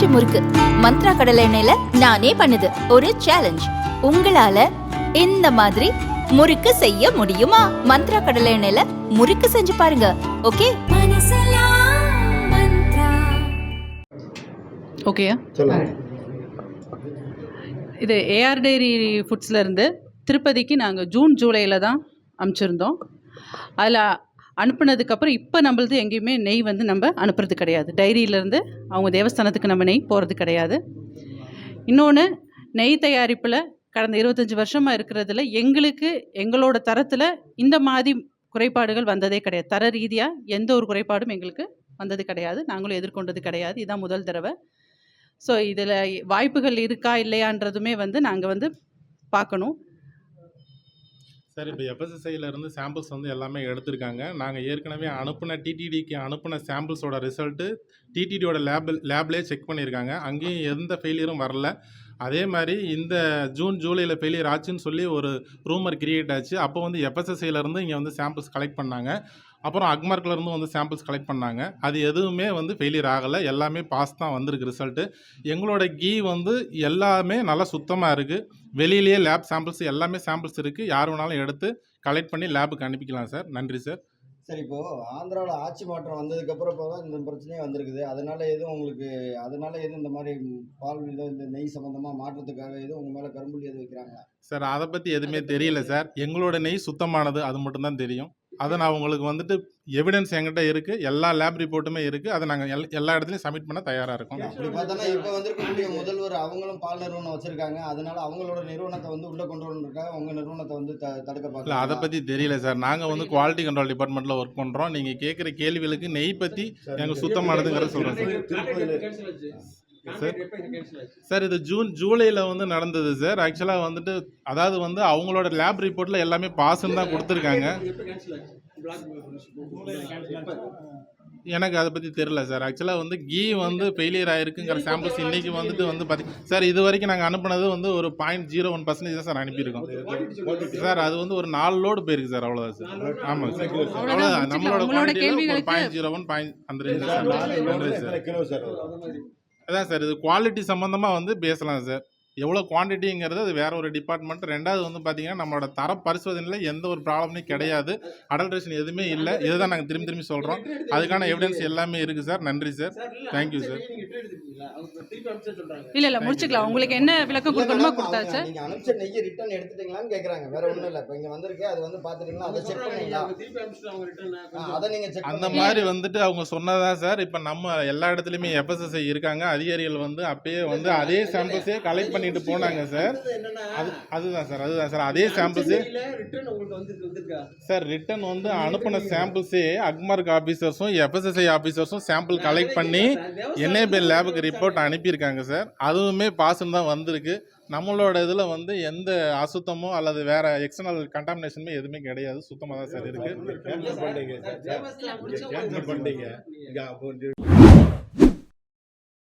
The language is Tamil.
ஆச்சி முறுக்கு. மந்த்ரா கடலை எண்ணெயில நானே பண்ணுது. ஒரு சேலஞ்ச் உங்களால இந்த மாதிரி முறுக்கு செய்ய முடியுமா? மந்த்ரா கடலை எண்ணெயில முறுக்கு செஞ்சு பாருங்க. ஓகே? ஓகேயா இது ஏஆர் டைரி ஃபுட்ஸ்லேருந்து திருப்பதிக்கு நாங்கள் ஜூன் ஜூலையில் தான் அனுப்பிச்சிருந்தோம் அதில் அனுப்புனதுக்கப்புறம் இப்போ நம்மளது எங்கேயுமே நெய் வந்து நம்ம அனுப்புறது கிடையாது. டைரியிலேருந்து அவங்க தேவஸ்தானத்துக்கு நம்ம நெய் போகிறது கிடையாது. இன்னொன்று நெய் தயாரிப்பில் கடந்த இருபத்தஞ்சி வருஷமாக இருக்கிறதுல எங்களுக்கு எங்களோட தரத்தில் இந்த மாதிரி குறைபாடுகள் வந்ததே கிடையாது. தர ரீதியாக எந்த ஒரு குறைபாடும் எங்களுக்கு வந்தது கிடையாது. நாங்களும் எதிர்கொண்டது கிடையாது. இதுதான் முதல் தடவை. ஸோ இதில் வாய்ப்புகள் இருக்கா இல்லையான்றதுமே வந்து நாங்கள் வந்து பார்க்கணும். சார் இப்போ எஃப்எஸ்எஸ்ஐல இருந்து சாம்பிள்ஸ் வந்து எல்லாமே எடுத்திருக்காங்க. நாங்கள் ஏற்கனவே அனுப்பின டிடிடிக்கு அனுப்பின சாம்பிள்ஸோட ரிசல்ட்டு டிடிடியோட லேபு லேப்லேயே செக் பண்ணியிருக்காங்க அங்கேயும் எந்த ஃபெயிலியரும் வரல. அதே மாதிரி இந்த ஜூன் ஜூலையில் ஃபெயிலியர் ஆச்சுன்னு சொல்லி ஒரு ரூமர் கிரியேட் ஆச்சு. அப்போ வந்து FSSAI இங்கே வந்து சாம்பிள்ஸ் கலெக்ட் பண்ணாங்க. அப்புறம் அக்மார்க்லேருந்து வந்து சாம்பிள்ஸ் கலெக்ட் பண்ணாங்க. அது எதுவுமே வந்து ஃபெயிலியர் ஆகலை. எல்லாமே பாஸ் தான் வந்திருக்கு ரிசல்ட்டு எங்களோட கீ வந்து எல்லாமே நல்லா சுத்தமாக இருக்குது வெளியிலேயே லேப் சாம்பிள்ஸ் எல்லாமே சாம்பிள்ஸ் இருக்குது யார் வேணாலும் எடுத்து கலெக்ட் பண்ணி லேபுக்கு அனுப்பிக்கலாம் சார். நன்றி சார். சரி இப்போ ஆந்திராவில் ஆட்சி மாற்றம் வந்ததுக்கு அப்புறம் இப்போ தான் இந்த பிரச்சனையே வந்திருக்குது. அதனால எதுவும் உங்களுக்கு அதனால எதுவும் இந்த மாதிரி பால் இதோ இந்த நெய் சம்பந்தமா மாற்றத்துக்காக எதுவும் உங்க மேல கரும்புள்ளி எதுவும் வைக்கிறாங்களா? சார் அதை பற்றி எதுவுமே தெரியல சார். எங்களோட நெய் சுத்தமானது அது மட்டும்தான் தெரியும். அதை நான் உங்களுக்கு வந்துட்டு எவிடன்ஸ் என்கிட்ட இருக்குது எல்லா லேப் ரிப்போர்ட்டுமே இருக்குது அதை நாங்கள் எல் எல்லா இடத்துலையும் சப்மிட் பண்ண தயாராக இருக்கோம். அப்படி பார்த்தோன்னா இப்போ வந்திருக்கக்கூடிய முதல்வர் அவங்களும் பால் நிறுவனம் வச்சிருக்காங்க. அதனால அவங்களோட நிறுவனத்தை வந்து உள்ள கொண்டு வரணுக்காக உங்க நிறுவனத்தை வந்து த- தடுக்க இல்லை பார்க்கல அதை பற்றி தெரியல சார். நாங்கள் வந்து குவாலிட்டி கண்ட்ரோல் டிபார்ட்மெண்ட்டில் ஒர்க் பண்ணுறோம் நீங்கள் கேட்குற கேள்விகளுக்கு நெய் பற்றி எங்கள் சுத்தமானதுங்கிறத சொல்கிறேன் சார். சார் சார் இது ஜூன் ஜூலையில் வந்து நடந்தது சார் ஆக்சுவலாக வந்துட்டு அதாவது வந்து அவங்களோட லேப் ரிப்போர்ட்டில் எல்லாமே பாஸ்ன்னு தான் கொடுத்துருக்காங்க. எனக்கு அதை பற்றி தெரில சார் ஆக்சுவலாக வந்து கீ வந்து ஃபெயிலியர் ஆயிருக்குங்கிற சாம்பிள்ஸ் இன்னைக்கு வந்துட்டு வந்து பார்த்தி சார் இது வரைக்கும் நாங்கள் அனுப்புனது வந்து ஒரு பாயிண்ட் ஜீரோ ஒன் பர்சன்டேஜ் தான் சார் அனுப்பியிருக்கோம். சார் அது வந்து ஒரு நாலு லோடு போயிருக்கு சார் அவ்வளோதான் சார் ஆமாம் சார் அவ்வளோதான் நம்மளோட பாயிண்ட் ஜீரோ ஒன் பாயிண்ட் அந்த ரேஞ்ச் சார் நன்றி சார் அதான் சார் இது குவாலிட்டி சம்மந்தமாக வந்து பேசலாம் சார். எவ்வளோ குவான்டிட்டிங்கிறது அது வேற ஒரு டிபார்ட்மெண்ட் ரெண்டாவது வந்து பார்த்தீங்கன்னா நம்மளோட தர பரிசோதனையில் எந்த ஒரு ப்ராப்ளமே கிடையாது. அடல்ட்ரேஷன் எதுவுமே இல்லை. இதுதான் நாங்கள் திரும்பி திரும்பி சொல்கிறோம் அதுக்கான எவிடன்ஸ் எல்லாமே இருக்குது சார் நன்றி சார் தேங்க்யூ சார் இல்லை இல்லை முடிச்சுக்கலாம். உங்களுக்கு என்ன விளக்கம் கொடுக்கணுமோ கொடுத்தாச்சு. சார் நீங்க அனுப்பிச்ச நெய்யை ரிட்டர்ன் எடுத்துட்டீங்களான்னு கேக்குறாங்க. வேற ஒண்ணும் இல்ல. இப்போ இங்க வந்திருக்கு. அது வந்து பாத்துட்டீங்களா அதை செக் பண்ணீங்களா அதை நீங்க செக் அந்த மாதிரி வந்துட்டு அவங்க சொன்னதா சார் இப்போ நம்ம எல்லா இடத்துலையுமே எஃப்எஸ்எஸ்ஐ இருக்காங்க. அதிகாரிகள் வந்து அப்பயே வந்து அதே சாம்பிள்ஸே கலெக்ட் பண்ணிட்டு போனாங்க சார். அது அதுதான் சார் அதுதான் சார். அதே சாம்பிள்ஸே சார் ரிட்டன் வந்து அனுப்பின சாம்பிள்ஸே அக்மார்க் ஆஃபீஸர்ஸும் எஃப்எஸ்எஸ்ஐ ஆஃபீஸர்ஸும் சாம்பிள் கலெக்ட் பண்ணி என்ஏபிஎல் லேபுக்கு ரிப்போர்ட் அனுப்பியிருக்காங்க சார். அதுவுமே பாஸ்ன்னு தான் வந்திருக்கு. நம்மளோட இதில் வந்து எந்த அசுத்தமோ அல்லது வேற எக்ஸ்டர்னல் கண்டாமினேஷனுமே எதுவுமே கிடையாது. சுத்தமாக தான் சார் இருக்கு.